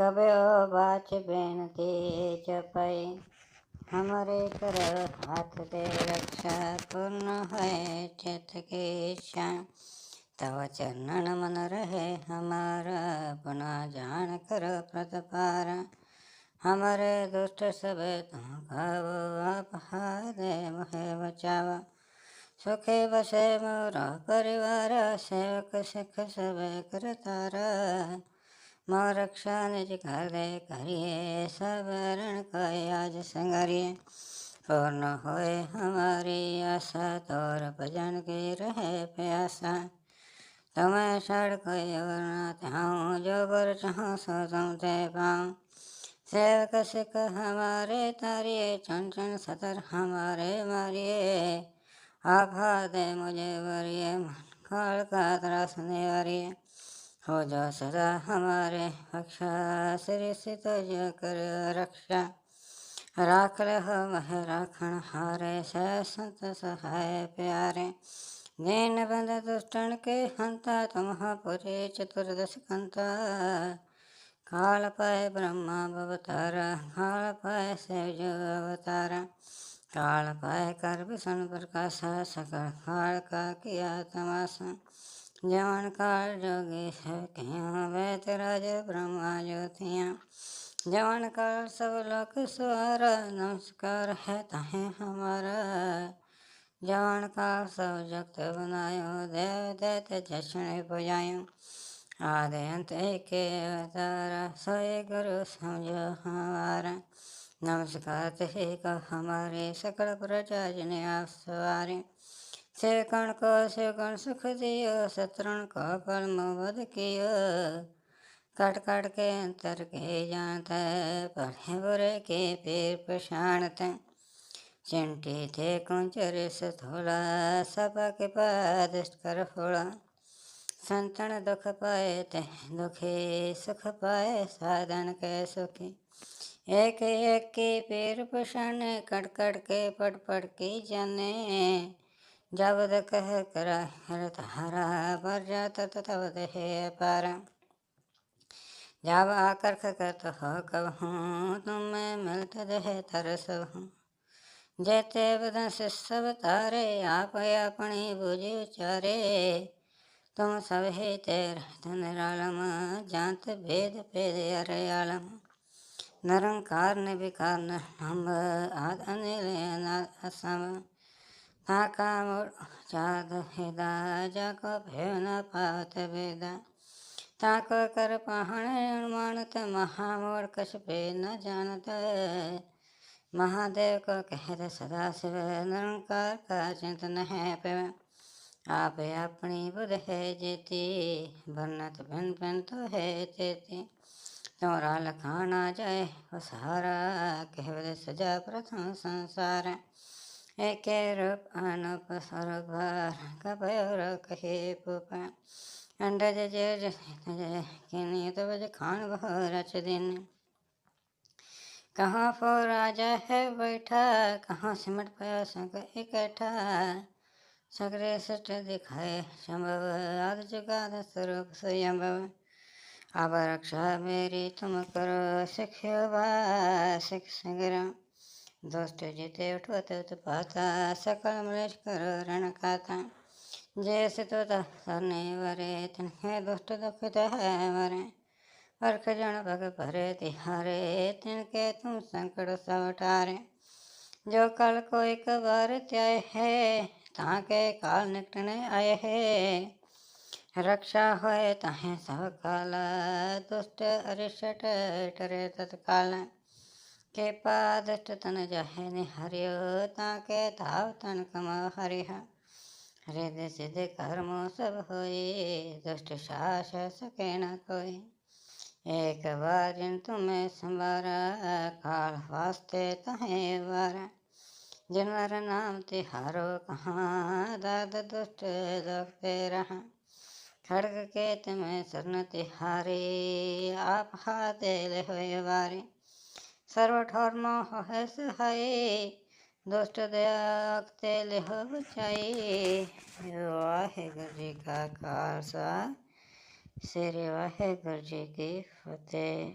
कबयो बाच बेनती जपई हमारे कर हाथ दे रक्षा पूर्ण है चित के इच्छा तव चरण मन रहे हमारा अपना जान कर प्रतपार। हमारे दुष्ट सब तुम अपहारे मुहे बचावा। सुखे बसे मोरा परिवार, सेवक सुख सब कर तारा। रक्षा निज कर दे करिए, सब रण का आज संगारिए। पूर्ण होए हमारी आशा, तोर भजन की रहे प्यासा। तुम्हें सड़ कोई और न चाहूँ, जो बर चाहूँ सो तुम ते पाऊँ। सेवक सिख हमारे तारिये चन चन सतर हमारे मारिए। आभा दे मुझे वरिए मन काल का त्रास निवारिए। हो जा सदा हमारे रक्षा कर रक्षा। राख रहो वह राखण हारे, सह संत सहाय प्यारे। दीन बंद दुष्टन के हंता तुम तुम्हापुरे चतुर्दश कंता। काल पाए ब्रह्मा अवतारा, काल पाए शिव अवतारा। काल पाए कर विष्णु प्रकाशा सकल काल का किया तमाशा। जवन काल जोगी सब क्यों वैत राज ब्रह्मा ज्योतियाँ। जवन काल सब लोक सुहारा, नमस्कार है, तहें हमारा। जवन काल सब जगत बनायो, देव दैत जशन बजायो आदि अंत के अवतारा, सोए गुरु समझो हमारा। नमस्कार ते का हमारे सकल प्रजा जिन्हें आप सवारे। सेवकण को सेवकण सुख दियो शत्रुण को कर्म वध कियो। कट कट के अंतर के जानत, पढ़े बुरे के पेर पछाणत। चिंटी थे कुंचर से थोड़ा सपा के पादुष्ट कर फोड़ा संतन दुख पाए ते दुखी, सुख पाए साधन के सुखी। एक एक के पेर पछाण कट कट के पट पट के जाने। जब कह करा हर तारा पर जाता तब दहे पारा जब आकर्ष करत हो कब हूँ तुम्हें मिलत रहे तरस हूँ जैते बदन से सब तारे आप अपनी बुझी उचारे तुम सब ही तेरे निरालम जानत भेद भेद अरे आलम निरंकार निर्विकार हम आद अनिल असम ताका कर पहाण महामोड़ कछ पे न जानत। महादेव को कहत सदा शिव निरंकार का चिंतन है पे। आप अपनी बुध है जेती भरनत भिन भिन तो है तेती। तोरा लखाना जाए सहारा कहवत सजा प्रथम संसार। खान रच दिन कहाँ फो राजा है बैठा कहाँ सिमट पाया संग इकट्ठा सगरे सट दिखाए संभव आदि जुगाद स्वरूप स्वयंभव अब रक्षा मेरी तुम करो सिख्यो बा सिख संग्राम दोस्त जीते उठो तो पाता, सकल मलेश करो रण खाता। जैसे तो धरने वरे तिनके दुष्ट दुखित है मरे। वर्ष जन भग भरे, तिहारे, तिनके तुम संकट सब टारे जो कल को एक बार त्याय है, ताके काल निकटने आए है। रक्षा होए तहें सब काल दुष्ट अरिष्ट टरे तत्काल। के पादष्ट तन जहे निहरियो ताके धाव तन कम हरिहा हृदय सिद्ध कर्म सब होए दुष्ट सास सके न कोई एक बार जिन तुम्हें संवारा काल वास्ते तहें वारा जिनवर नाम तिहारो कहाँ दाद दुष्ट दखते रहा खड़ग के तुम्हें शरण तिहारे आप हाथे ले होए वारे सर्व ठोर हस है दुष्ट दयाते ले हो बचाई वाहेगुरु जी का खालसा, श्री वाहेगुरु जी की फतेह।